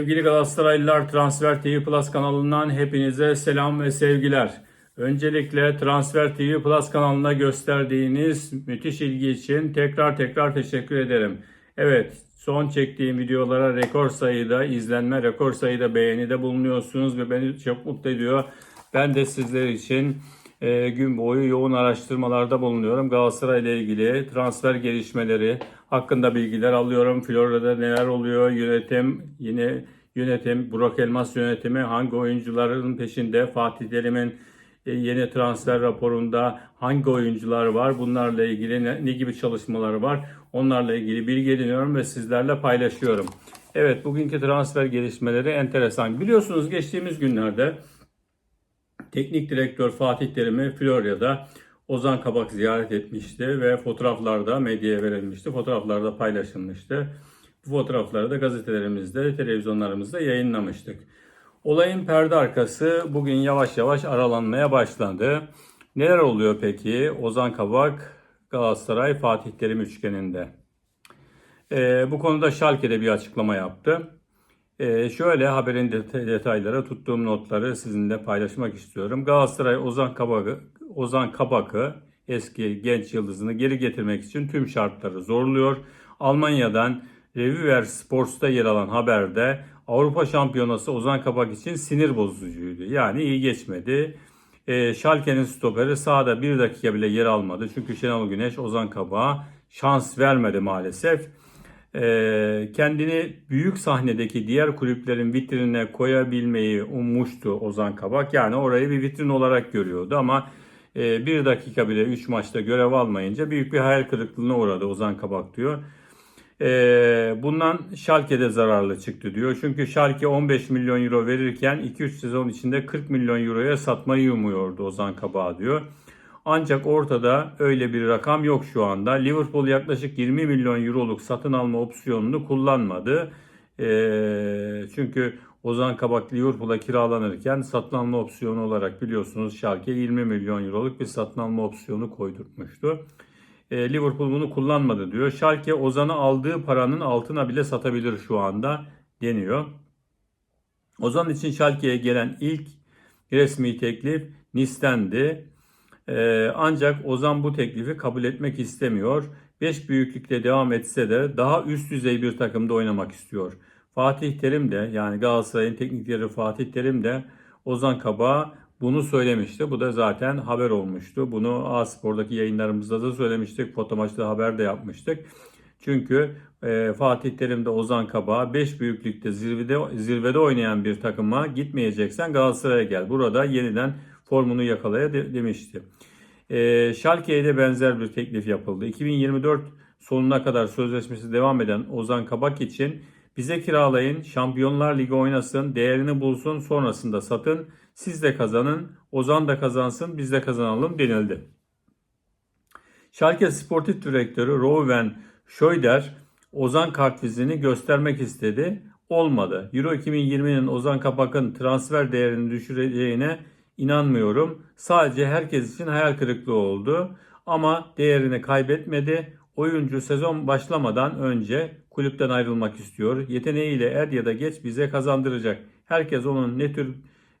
Sevgili Galatasaraylılar Transfer TV Plus kanalından hepinize selam ve sevgiler. Öncelikle Transfer TV Plus kanalına gösterdiğiniz müthiş ilgi için tekrar tekrar teşekkür ederim. Evet, son çektiğim videolara rekor sayıda izlenme, rekor sayıda beğeni de bulunuyorsunuz ve beni çok mutlu ediyor. Ben de sizler için e, gün boyu yoğun araştırmalarda bulunuyorum. Galatasaray ile ilgili transfer gelişmeleri hakkında bilgiler alıyorum. Florya'da neler oluyor? Yönetim, yine yönetim, Burak Elmas yönetimi hangi oyuncuların peşinde? Fatih Terim'in e, yeni transfer raporunda hangi oyuncular var? Bunlarla ilgili ne, ne gibi çalışmaları var? Onlarla ilgili bilgi ediniyorum ve sizlerle paylaşıyorum. Evet, bugünkü transfer gelişmeleri enteresan. Biliyorsunuz geçtiğimiz günlerde Teknik direktör Fatih Terim'i Florya'da Ozan Kabak ziyaret etmişti ve fotoğraflarda medyaya verilmişti. Fotoğraflarda paylaşılmıştı. Bu fotoğrafları da gazetelerimizde, televizyonlarımızda yayınlamıştık. Olayın perde arkası bugün yavaş yavaş aralanmaya başladı. Neler oluyor peki Ozan Kabak, Galatasaray, Fatih Terim üçgeninde? Ee, bu konuda Schalke'de bir açıklama yaptı. Ee, şöyle haberin det- detayları, tuttuğum notları sizinle paylaşmak istiyorum. Galatasaray Ozan Kabak'ı, Ozan Kabak'ı eski genç yıldızını geri getirmek için tüm şartları zorluyor. Almanya'dan Reviewer Sports'ta yer alan haberde Avrupa Şampiyonası Ozan Kabak için sinir bozucuydu. Yani iyi geçmedi. E, Schalke'nin stoperi sahada bir dakika bile yer almadı. Çünkü Şenol Güneş Ozan Kabak'a şans vermedi maalesef. E, kendini büyük sahnedeki diğer kulüplerin vitrinine koyabilmeyi ummuştu Ozan Kabak. Yani orayı bir vitrin olarak görüyordu ama e, bir dakika bile 3 maçta görev almayınca büyük bir hayal kırıklığına uğradı Ozan Kabak diyor. Ee, bundan Schalke'de zararlı çıktı diyor. Çünkü Schalke 15 milyon euro verirken 2-3 sezon içinde 40 milyon euroya satmayı umuyordu Ozan Kabak diyor. Ancak ortada öyle bir rakam yok şu anda. Liverpool yaklaşık 20 milyon euroluk satın alma opsiyonunu kullanmadı. Ee, çünkü Ozan Kabak Liverpool'a kiralanırken satın alma opsiyonu olarak biliyorsunuz Schalke 20 milyon euroluk bir satın alma opsiyonu koydurtmuştu. E, Liverpool bunu kullanmadı diyor. Schalke Ozan'ı aldığı paranın altına bile satabilir şu anda deniyor. Ozan için Schalke'ye gelen ilk resmi teklif Nice'tendi. E, ancak Ozan bu teklifi kabul etmek istemiyor. 5 büyüklükte devam etse de daha üst düzey bir takımda oynamak istiyor. Fatih Terim de yani Galatasaray'ın teknik direktörü Fatih Terim de Ozan Kabak'a bunu söylemişti. Bu da zaten haber olmuştu. Bunu A-Spor'daki yayınlarımızda da söylemiştik. Fotomaçta haber de yapmıştık. Çünkü e, Fatih Terim de Ozan Kabak'a 5 büyüklükte zirvede, zirvede oynayan bir takıma gitmeyeceksen Galatasaray'a gel. Burada yeniden formunu yakalaya de, demişti. E, Schalke'ye de benzer bir teklif yapıldı. 2024 sonuna kadar sözleşmesi devam eden Ozan Kabak için bize kiralayın, Şampiyonlar Ligi oynasın, değerini bulsun, sonrasında satın. Siz de kazanın, Ozan da kazansın, biz de kazanalım denildi. Schalke Sportif Direktörü Rowan Schöder Ozan kartvizini göstermek istedi. Olmadı. Euro 2020'nin Ozan Kabak'ın transfer değerini düşüreceğine inanmıyorum. Sadece herkes için hayal kırıklığı oldu. Ama değerini kaybetmedi. Oyuncu sezon başlamadan önce kulüpten ayrılmak istiyor. Yeteneğiyle er ya da geç bize kazandıracak. Herkes onun ne tür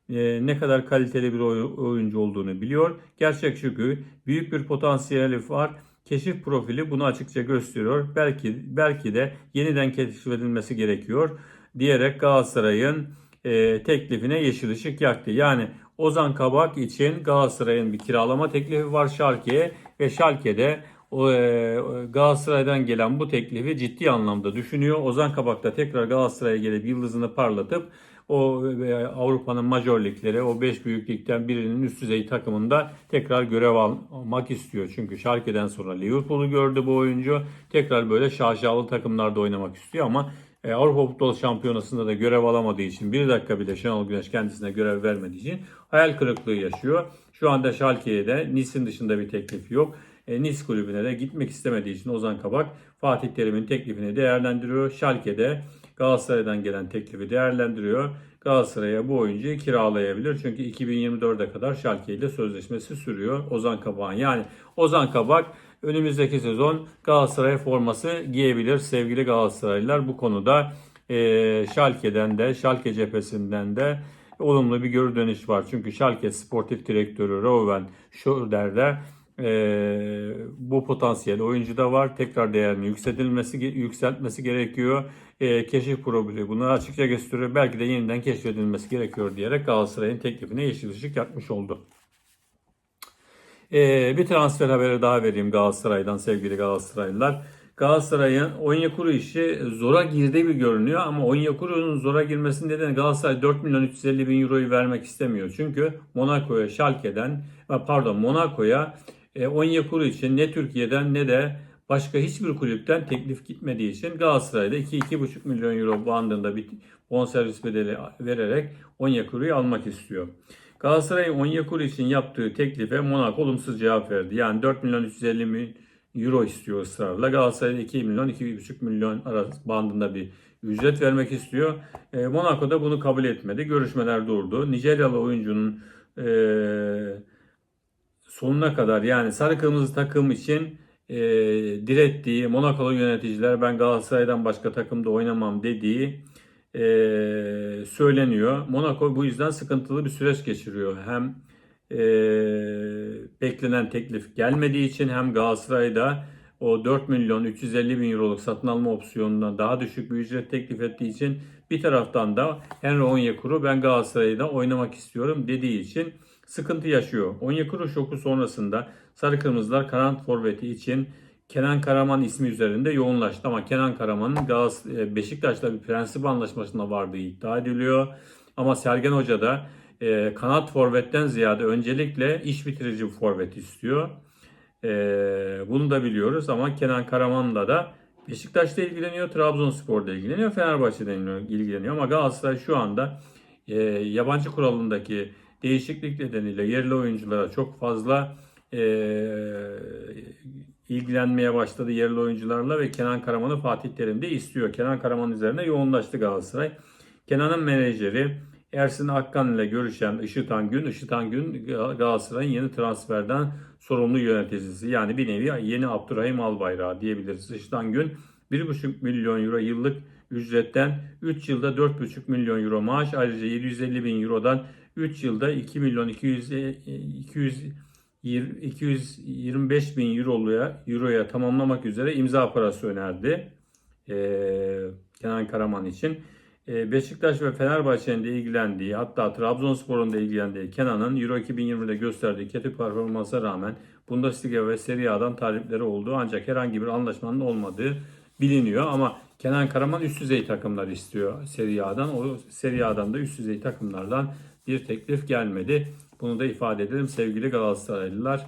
e, ne kadar kaliteli bir oy- oyuncu olduğunu biliyor. Gerçek şu ki büyük bir potansiyeli var. Keşif profili bunu açıkça gösteriyor. Belki belki de yeniden keşfedilmesi gerekiyor diyerek Galatasaray'ın e, teklifine yeşil ışık yaktı. Yani Ozan Kabak için Galatasaray'ın bir kiralama teklifi var Schalke'ye ve Schalke'de o, e, Galatasaray'dan gelen bu teklifi ciddi anlamda düşünüyor. Ozan Kabak da tekrar Galatasaray'a gelip yıldızını parlatıp o e, Avrupa'nın majör ligleri o 5 büyük ligden birinin üst düzey takımında tekrar görev almak istiyor. Çünkü Schalke'den sonra Liverpool'u gördü bu oyuncu. Tekrar böyle şaşalı takımlarda oynamak istiyor ama e, Avrupa Futbol Şampiyonası'nda da görev alamadığı için bir dakika bile Şenol Güneş kendisine görev vermediği için hayal kırıklığı yaşıyor. Şu anda Schalke'ye de Nice'in dışında bir teklif yok. E, Nice kulübüne de gitmek istemediği için Ozan Kabak Fatih Terim'in teklifini değerlendiriyor. Schalke'de Galatasaray'dan gelen teklifi değerlendiriyor. Galatasaray'a bu oyuncuyu kiralayabilir. Çünkü 2024'e kadar Schalke ile sözleşmesi sürüyor Ozan Kabak'ın. Yani Ozan Kabak önümüzdeki sezon Galatasaray forması giyebilir sevgili Galatasaraylılar. Bu konuda e, Schalke'den de Schalke cephesinden de olumlu bir geri dönüş var. Çünkü Schalke sportif direktörü Rowan Schroeder de e, bu potansiyel oyuncu da var. Tekrar değerini yükseltilmesi yükseltmesi gerekiyor. E, keşif problemi bunu açıkça gösteriyor. Belki de yeniden keşfedilmesi gerekiyor diyerek Galatasaray'ın teklifine yeşil ışık yakmış oldu. E, bir transfer haberi daha vereyim Galatasaray'dan sevgili Galatasaraylılar. Galatasaray'ın Onyekuru işi zora girdiği bir görünüyor ama Onyekuru'nun zora girmesinin nedeni Galatasaray 4 milyon 350 bin euroyu vermek istemiyor. Çünkü Monaco'ya, Schalke'den pardon Monaco'ya e, Onyekuru için ne Türkiye'den ne de başka hiçbir kulüpten teklif gitmediği için Galatasaray'da 2-2,5 milyon euro bandında bir bonservis bedeli vererek Onyekuru'yu almak istiyor. Galatasaray Onyekuru için yaptığı teklife Monaco olumsuz cevap verdi. Yani 4 milyon 350 bin euro istiyor ısrarla. Galatasaray 2 milyon 2,5 milyon arası bandında bir ücret vermek istiyor. E, Monaco da bunu kabul etmedi. Görüşmeler durdu. Nijeryalı oyuncunun e, sonuna kadar yani sarı kırmızı takım için e, direttiği Monakolu yöneticiler ben Galatasaray'dan başka takımda oynamam dediği e, söyleniyor. Monaco bu yüzden sıkıntılı bir süreç geçiriyor. Hem e, beklenen teklif gelmediği için hem Galatasaray'da o 4 milyon 350 bin euroluk satın alma opsiyonundan daha düşük bir ücret teklif ettiği için bir taraftan da Henry Onyekuru ben Galatasaray'da oynamak istiyorum dediği için sıkıntı yaşıyor. Onyekuru şoku sonrasında Sarı Kırmızılar kanat forveti için Kenan Karaman ismi üzerinde yoğunlaştı ama Kenan Karaman'ın Galatasaray Beşiktaş'la bir prensip anlaşmasına vardığı iddia ediliyor. Ama Sergen Hoca da e, kanat forvetten ziyade öncelikle iş bitirici bir forvet istiyor. E, bunu da biliyoruz ama Kenan Karaman'la da Beşiktaş'ta ilgileniyor, Trabzonspor'da ilgileniyor, Fenerbahçe'de ilgileniyor ama Galatasaray şu anda e, yabancı kuralındaki değişiklik nedeniyle yerli oyunculara çok fazla e, ilgilenmeye başladı yerli oyuncularla ve Kenan Karaman'ı Fatih Terim de istiyor. Kenan Karaman üzerine yoğunlaştı Galatasaray. Kenan'ın menajeri Ersin Akkan ile görüşen Işıtan Gün, Işıtan Gün Galatasaray'ın yeni transferden sorumlu yöneticisi. Yani bir nevi yeni Abdurrahim Albayrak diyebiliriz. Işıtan Gün 1,5 milyon euro yıllık ücretten 3 yılda 4,5 milyon euro maaş ayrıca 750 bin eurodan 3 yılda 2 milyon 200, 200 225 bin euroya, euroya tamamlamak üzere imza parası önerdi. Ee, Kenan Karaman için. Ee, Beşiktaş ve Fenerbahçe'nin de ilgilendiği hatta Trabzonspor'un da ilgilendiği Kenan'ın Euro 2020'de gösterdiği kötü performansa rağmen Bundesliga ve Serie A'dan talipleri olduğu ancak herhangi bir anlaşmanın olmadığı biliniyor. Ama Kenan Karaman üst düzey takımlar istiyor Serie A'dan. O Serie A'dan da üst düzey takımlardan bir teklif gelmedi. Bunu da ifade edelim sevgili Galatasaraylılar.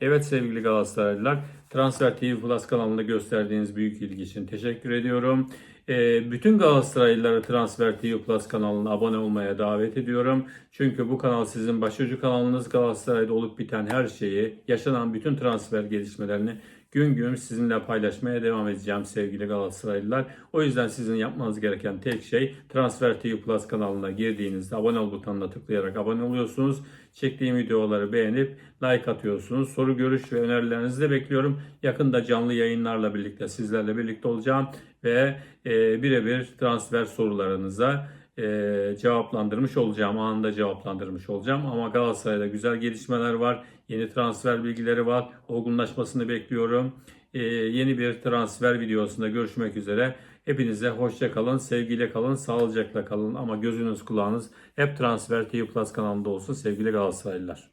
Evet sevgili Galatasaraylılar, Transfer TV Plus kanalında gösterdiğiniz büyük ilgi için teşekkür ediyorum. Ee, bütün Galatasaraylıları Transfer TV Plus kanalına abone olmaya davet ediyorum. Çünkü bu kanal sizin başucu kanalınız. Galatasaray'da olup biten her şeyi, yaşanan bütün transfer gelişmelerini gün gün sizinle paylaşmaya devam edeceğim sevgili Galatasaraylılar. O yüzden sizin yapmanız gereken tek şey Transfer TV Plus kanalına girdiğinizde abone ol butonuna tıklayarak abone oluyorsunuz. Çektiğim videoları beğenip like atıyorsunuz. Soru, görüş ve önerilerinizi de bekliyorum. Yakında canlı yayınlarla birlikte sizlerle birlikte olacağım ve e, birebir transfer sorularınıza e, cevaplandırmış olacağım. Anında cevaplandırmış olacağım. Ama Galatasaray'da güzel gelişmeler var. Yeni transfer bilgileri var. Olgunlaşmasını bekliyorum. E, yeni bir transfer videosunda görüşmek üzere. Hepinize hoşça kalın, sevgiyle kalın, sağlıcakla kalın ama gözünüz kulağınız hep Transfer TV Plus kanalında olsun sevgili Galatasaraylılar.